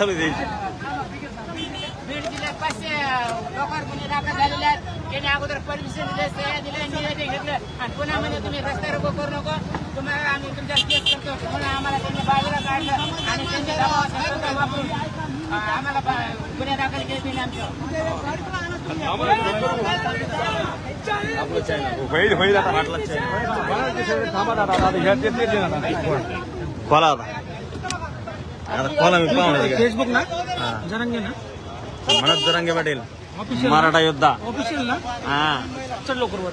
चालू द्यायची बीड जिल्ह्यात पाचशे लोकांवर गुन्हे दाखल झालेले आहेत. त्यांनी अगोदर परमिशन दिले सह्या दिल्या निवेदन घेतलं. आणि पुन्हा म्हणजे तुम्ही रस्ता रोको करू नको. तुम्हाला आम्ही तुमच्या केस करतो. म्हणून आम्हाला त्यांनी बाजूला काढलं आणि त्यांच्या दबावासंदर्भात वापरून आम्हाला गुन्हे दाखल केले त्यांनी आमच्यावर होईल होईल आता वाटलं खोला आता. आता खोला मी पाहून फेसबुक ना जरंगे ना? म्हणत जरांगे पाटील. मराठा योद्धा. ऑफिशियल ना? हा. चल लवकर वर.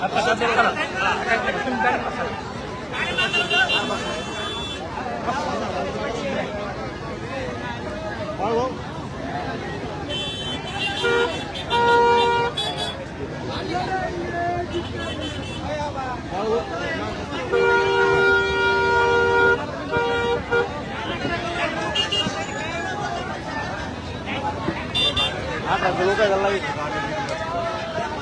आता सध्या करा. तुम्ही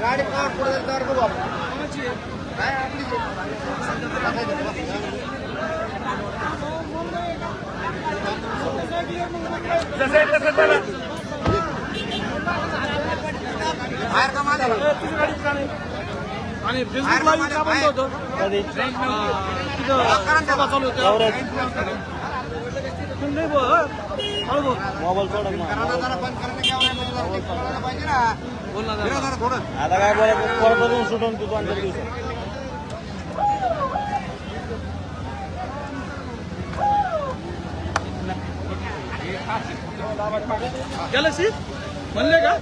गाडी का पुढे बघू आपण. काय आपली जसं तसं चला. बाहेर का माझ्या आणि फेसबुक लाईव्ह का बंद होतं तिथं चालू होती. मोबाईल सोडा बंद करणे की आवाज पाहिजे ना. आता काय बोलायचं? येऊन सुटून तू दोन चार दिवसात म्हणले का?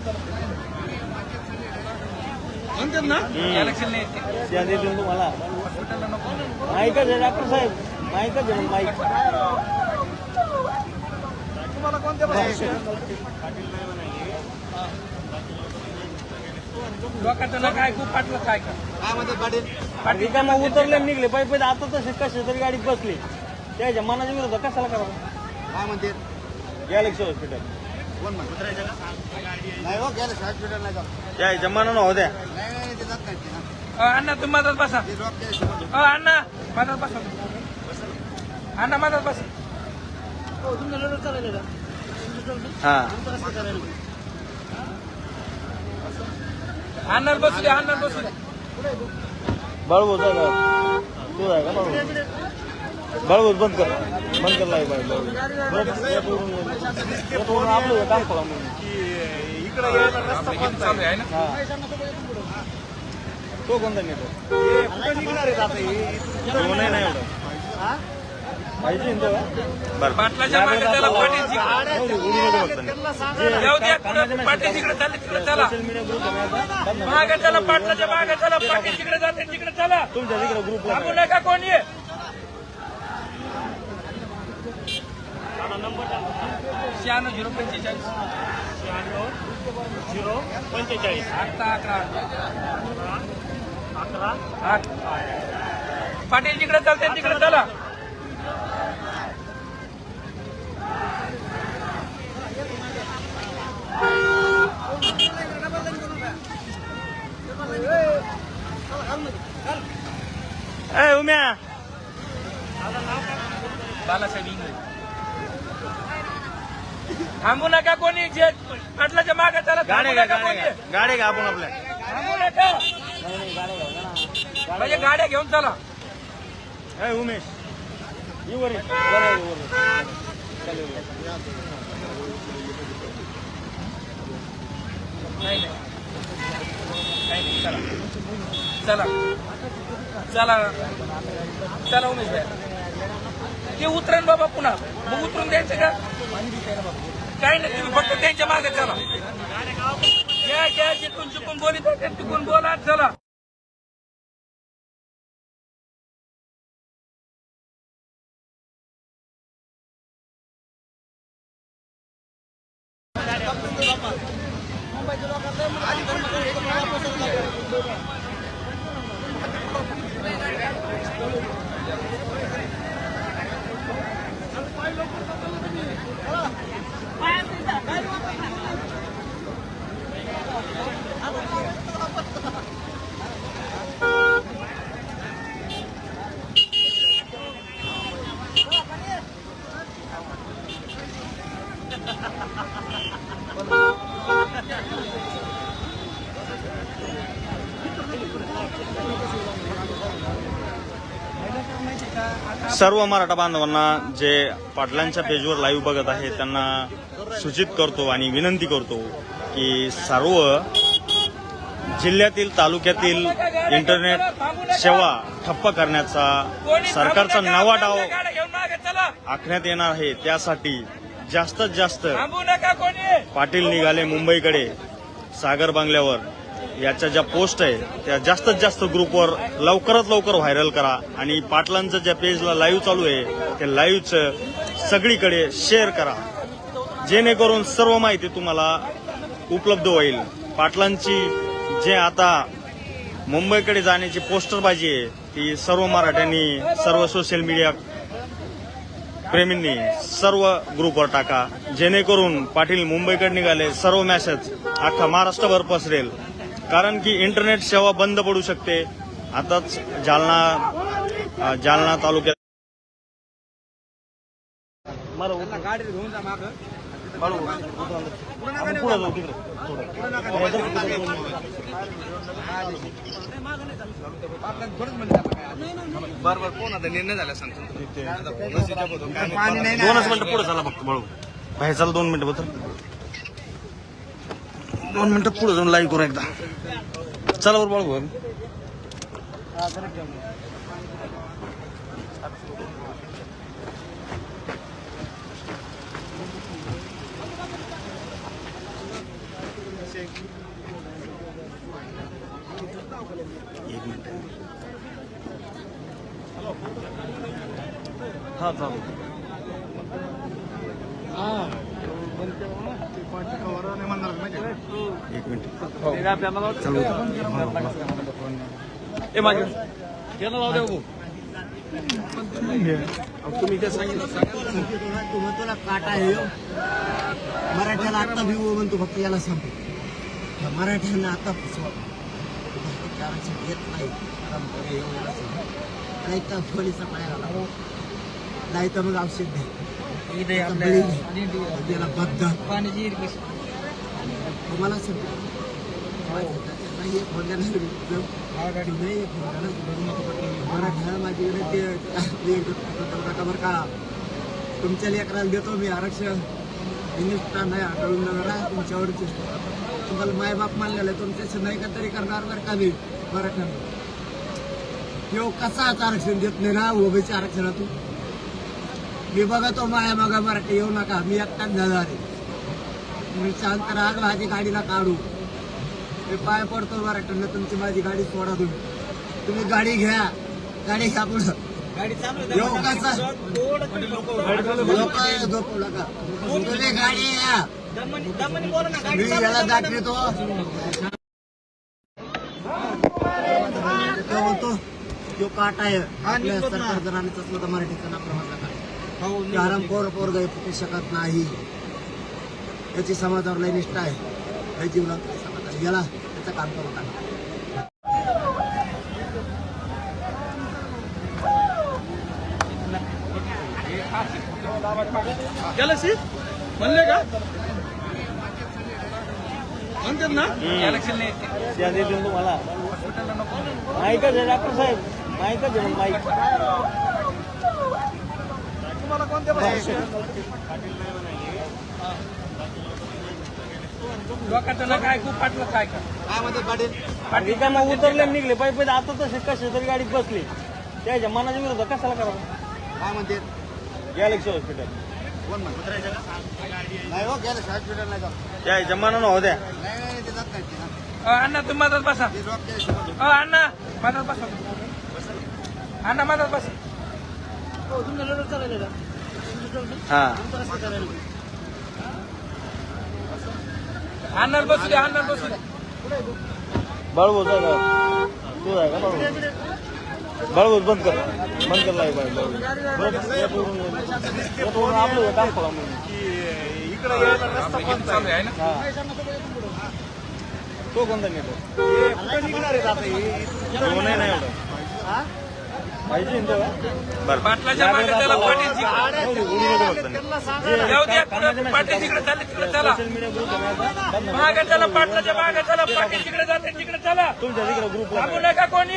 म्हणतात ना? त्या देतील तुम्हाला. माईकच आहे डॉक्टर साहेब. माईकच आहे माईक तुम्हाला कोणत्या लोकांचं ना काय खूप पाटलं काय काय म्हणते पाटील? उतरले निघले. पायी पायी आता तसे कसे तरी गाडीत बसले. त्याच्या मनाच्या विरोधात कशाला करावं? काय म्हणते? Galaxy hospital. कोण म्हणते? नाही हो गेलं हॉस्पिटल नाही मनानं होत्या नाही नाही ते जात नाही ते ना. अण्णा तुम्ही मधात बसा. ते लोक ते शिकवतात. अ, मधात बसा हा जा. तू आहे का बाळू बाळूभाऊ बंद कर. बंद कर लाईव्ह बाळू आपलं इकडे चालू आहे ना? हा. तो कोणता नेतो? हे? तो नाही पाटलाच्या मागे त्याला पाटील जिकडे द्या पाटील जिकडे चालले तिकडे चला. मागे चला पाटलाच्या मागे चला पाटील जिकडे जाते तिकडे चला. तुमच्या तिकडे ग्रुपला थांबू नका कोणी. शहाण्णव झिरो पंचेचाळीस. झिरो पंचेचाळीस. अकरा अकरा. अकरा पाटील जिकडे चालते तिकडे चला. ए उम्या. बालासाहेब इंग्रज थांबू नका कोणी जे पाटलाच्या मागे चला थांबू गाडी घ्या नका गाडी कोणी. घ्या. गाडी घ्या आपण आपल्या. थांबू नका. म्हणजे गाड्या घेऊन चला. ए उमेश. नाही. काही नाही. चला. चला. चला. चला उमेश भाई. ते उतरण बाबा पुन्हा. मग उतरून द्यायचं का? काही नाही तुम्ही फक्त त्यांच्या मागे चला. घ्या घ्या जिथून चुकून बोलित आहे तिकून बोला चला. सर्व मराठा बांधवांना जे पाटलांच्या पेजवर लाईव्ह बघत आहे त्यांना सूचित करतो आणि विनंती करतो की सर्व जिल्ह्यातील तालुक्यातील इंटरनेट सेवा ठप्प करण्याचा सरकारचा नवा डाव आखण्यात येणार आहे. त्यासाठी जास्तीत जास्त पाटील निघाले मुंबईकडे सागर बांगल्यावर. याच्या ज्या पोस्ट आहे त्या जास्तीत जास्त ग्रुपवर लवकरात लवकर व्हायरल करा. आणि पाटलांचं ज्या पेजला लाईव्ह चालू आहे त्या लाईव्हचं सगळीकडे शेअर करा. जेणेकरून सर्व माहिती तुम्हाला उपलब्ध होईल. पाटलांची जे आता मुंबईकडे जाण्याची पोस्टरबाजी आहे ती सर्व मराठ्यांनी सर्व सोशल मीडिया प्रेमींनी सर्व ग्रुपवर टाका. जेणेकरून पाटील मुंबईकडे निघाले सर्व मॅसेज अख्खा महाराष्ट्रभर पसरेल. कारण की इंटरनेट सेवा बंद पडू शकते. आताच जालना जालना तालुक्यात गाडी घेऊन जा मागं पुढे जाऊ तिकडे बरं बरं कोण आता निर्णय झाला सांगतो दोनच मिनिटं पुढे चला फक्त बळू. बाहेर चला दोन मिनिटं बघ दोन मिनिटं पुढे जाऊन लाईव्ह करू एकदा चला बरं बाळू एक मिनिट। हा चालू एक मिनिट चालू ए मागे तुम्ही काय सांगितलं तुला काटा आहे मराठ्याला आता भिवू म्हणतो फक्त याला सांगतो या मराठ्यांना आता फसवा भ्रष्टाचाराची घेत नाही परंपरा याला सांगतो. नाही तर पोलिसा पायाला लावा. नाही तर मग औषध आता तुम्हाला का तुमच्या लेकराला देतो मी आरक्षण. हिंदुस्थान नाही आठवून नगर आहे तुमच्यावरचे तुम्हाला मायबाप मानलेलं आहे तुमच्याशी नाही का तरी करणार बरं का मी? मराठ्यांना किंवा कसाच आरक्षण देत नाही ना ओबीसी आरक्षणातून? मी बघतो माया मागा मराठी येऊ नका. मी एकटाच जाणार आहे. मी शांत राग माझी गाडीला काढू. मी पाय पडतो मराठ्यांना तुमची माझी गाडी सोडा तुम्ही. तुम्ही गाडी घ्या. गाडी घ्या पुढं. येऊ कसा लोक झोपू नका. तुम्ही गाडी या मी याला दाखवतो. तो तो काट आहे. आपल्या सरकार तर मराठीचं नाव आराम पोर पोर गाई फुटू शकत नाही. त्याची समाजावर लय निष्ठा आहे. लय आहे. याला त्याचं काम करून टाका. गॅलेक्सी म्हणले का? म्हणतात ना? गॅलेक्सी नाही. तुम्हाला. माईकच आहे डॉक्टर साहेब. माईकच आहे माईक लोकांचं ना काय खूप फाटलं काय का? काय म्हणतात पाटील? बाकी काय मग उतरले आणि निघले. पायी पायी आता तसे कसे तरी गाडीत बसले. त्याच्या मनाच्या विरोधात कशाला करावं? काय म्हणतात गॅलेक्सी हॉस्पिटल कोण नाही हो गेलं हॉस्पिटल नाही जाऊ. त्या मनानं होऊ द्या. नाही नाही ते जात नाही अण्णा तुम्ही माझ्यात बसा. अण्णा माझ्यात बसा. अण्णा माझ्यात बसा. हा अण्णाला बसू दे अण्णाला बसू दे. का तू आहे का बंद कर. बंद कर लाईव्ह बाळबोज आपलं काम करा म्हणून आपलं गीत चालू आहे ना? हा तो कोणता नेतो तो नाही नाही एवढं. पाहिजे ना तेव्हा? बरं. पाटलाच्या मागे त्याला पाटील जिकडे जाऊ द्या पुढे पाटील जिकडे चालले तिकडे चला. मागे चला पाटलाच्या मागे चला. पाटील जिकडे जाते तिकडे चला. तुमच्या तिकडे ग्रुप थांबू नका कोणी.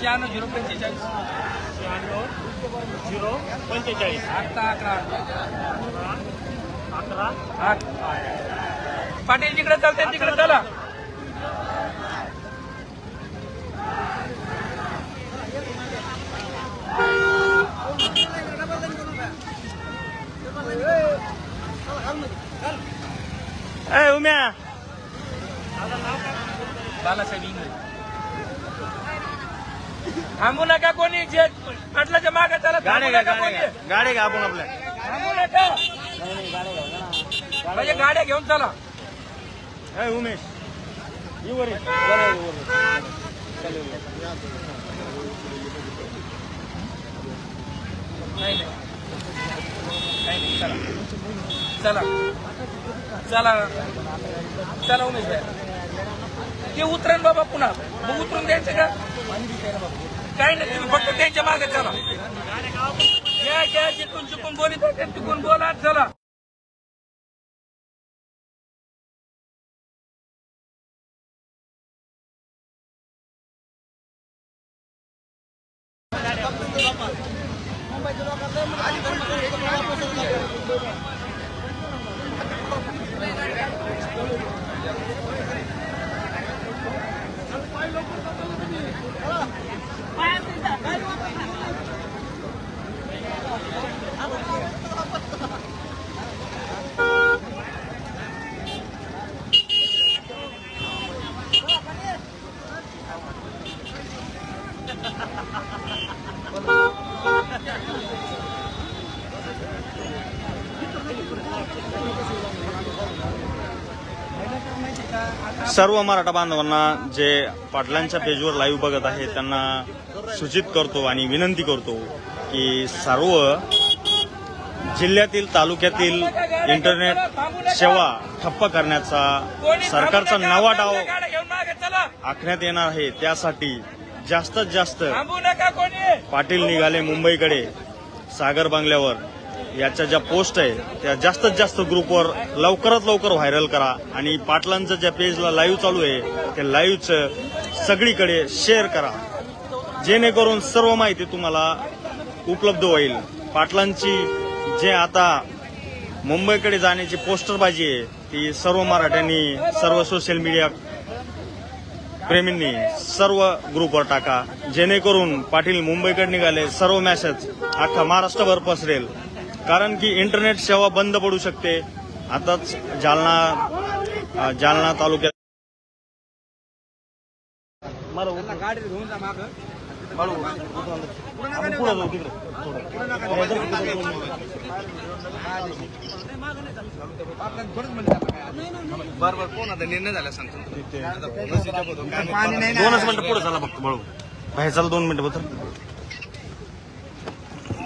शहाण्णव झिरो पंचेचाळीस. झिरो पंचेचाळीस. अकरा अकरा अकरा. आठ. पाटील जिकडे चालते तिकडे चला. इंगळे. थांबू नका कोणी जे पाटलाच्या मागे चला थांबू गाडी घ्या नका गाडी कोणी. घ्या गाडी घ्या आपण आपल्या. थांबू नका. म्हणजे गाड्या घेऊन चला. ए उमेश ये वर ये. वर ये, वर ये. चालेल. नाही नाही. नाही, नाही, चला. चला. चला. चला उमेश भाई. ते उतरण बाबा पुन्हा. मग उतरून द्यायचं का? काय नाही तुम्ही फक्त त्यांच्या मागे चला. या घ्या जिथून चुकून बोलित होते चुकून बोला चला. सर्व मराठा बांधवांना जे पाटलांच्या पेजवर लाईव्ह बघत आहे त्यांना सूचित करतो आणि विनंती करतो की सर्व जिल्ह्यातील तालुक्यातील इंटरनेट सेवा ठप्प करण्याचा सरकारचा नवा डाव आखण्यात येणार आहे. त्यासाठी जास्तीत जास्त पाटील निघाले मुंबईकडे सागर बांगल्यावर. याच्या ज्या पोस्ट आहे त्या जास्तीत जास्त ग्रुपवर लवकरात लवकर व्हायरल करा. आणि पाटलांचं ज्या पेजला लाईव्ह चालू आहे त्या लाईव्हचं सगळीकडे शेअर करा. जेणेकरून सर्व माहिती तुम्हाला उपलब्ध होईल. पाटलांची जे आता मुंबईकडे जाण्याची पोस्टरबाजी आहे ती सर्व मराठ्यांनी सर्व सोशल मीडिया प्रेमींनी सर्व ग्रुपवर टाका. जेणेकरून पाटील मुंबईकडे निघाले सर्व मॅसेज अख्खा महाराष्ट्रभर पसरेल. कारण की इंटरनेट सेवा बंद पडू शकते. आताच जालना जालना तालुक्यात गाडी घेऊन जा मागं. बर बर. कोण आता? निर्णय झाला सांगतो. दोनच मिनिटं पुढे चला फक्त बळू बाहेर चला दोन मिनिटं बघ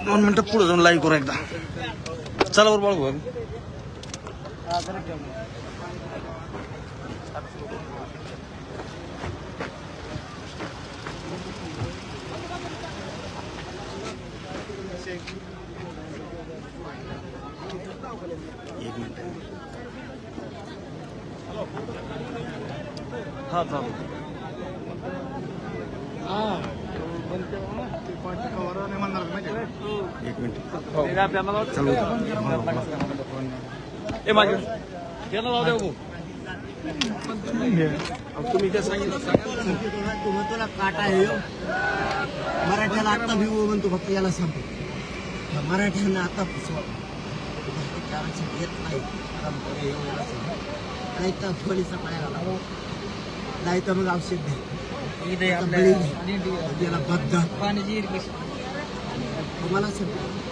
दोन मिनिटं पुढे जाऊन लाईव्ह करू एकदा चला बरं बळू एक मिनिट हा चालू तुम्ही काय सांगितलं तुला काटा आहे मराठ्याला आता भिवू म्हणतो फक्त याला सांगतो मराठ्यांना आता फसवा. येत नाही तर खोलीचा पाया नाही मग औषध द्या त्याला बद्दल तुम्हाला सांगतो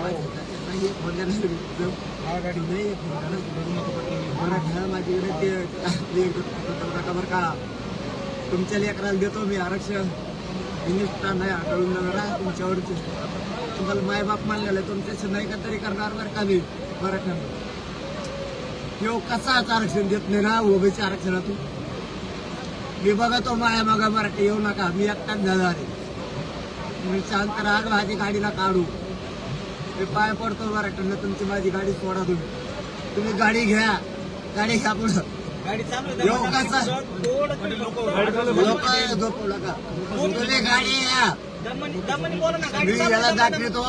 नाही एक बोलल्या नाही नाही एक बरं का तुमच्या लेकराला देतो मी आरक्षण हिंदुस्थान नाही आढळून राहा तुमच्यावरचे तुम्हाला मायबाप मानलेलं आहे तुमच्याशी नाही का तरी करणार बरं का मी मराठ्यांना किंवा कसाच आरक्षण देत नाही ना ओबीच्या आरक्षणातून मी बघा तो माया मागा मराठी येऊ नका. मी एकटाच झाला आहे. तुम्ही शांत राग माझी गाडीला काढू. मी पाय पडतो मराठ्यांना तुमची माझी गाडी सोडा तुम्ही. तुम्ही गाडी घ्या. गाडी घ्या पुढं. लोक तुम्ही गाडी मी याला दाखवतो.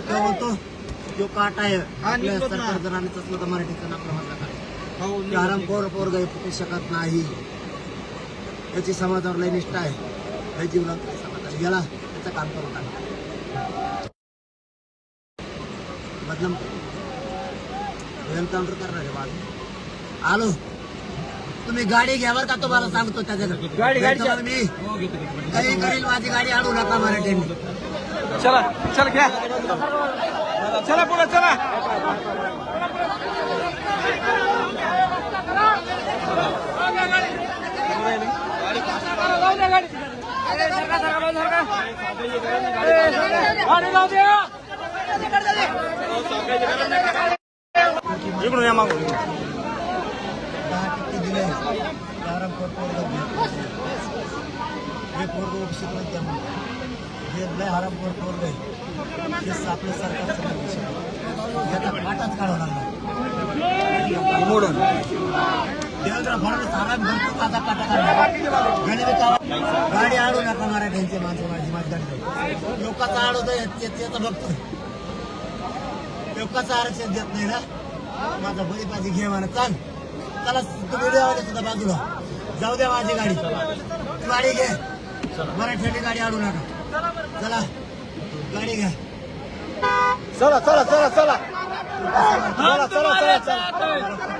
तो म्हणतो तो काटा आहे. आपल्या असलं तर मराठीचा नाव माझा काय आराम पोर पोर गाई फुटू शकत नाही. त्याची समाजावर लय निष्ठा आहे. लय जीवनात समाजात गेला त्याचं काम करून टाका बदनाम. एन्काउंटर करणार आहे बाजू आलो. तुम्ही गाडी घ्या बरं का तुम्हाला सांगतो त्याच्याकडे? गाडी- गाडी नाहीतर मी काही करेल माझी गाडी आणू नका मराठ्यांनी चला चला घ्या. चला पुढे चला. ಇಕ್ಕೂ ಯಾ ಮಾಗು ದಿನ ಪ್ರಾರಂಭ जे आराम कर पोरले हे आपल्या सरकारचं लक्ष याचा पाठच काढावा लागला मोडून देवेंद्र फडणवीस आराम करतो माझा काटा काढला. गणित. गाडी आडू नका मराठ्यांची माणसं माझी माझी गाडी लोकांचा आडवतोय त्याचं बघतोय लोकांचं आरक्षण देत नाही ना. माझा बळी माझी घे म्हणा. चाल. चला तुम्ही व्हिडिओवाले सुद्धा बाजूला जाऊ द्या माझी गाडी. तू गाडी घे मराठ्यांनी गाडी आडू नका. चला. गाडी घ्या. चला चला चला चला. चला चला चला चला.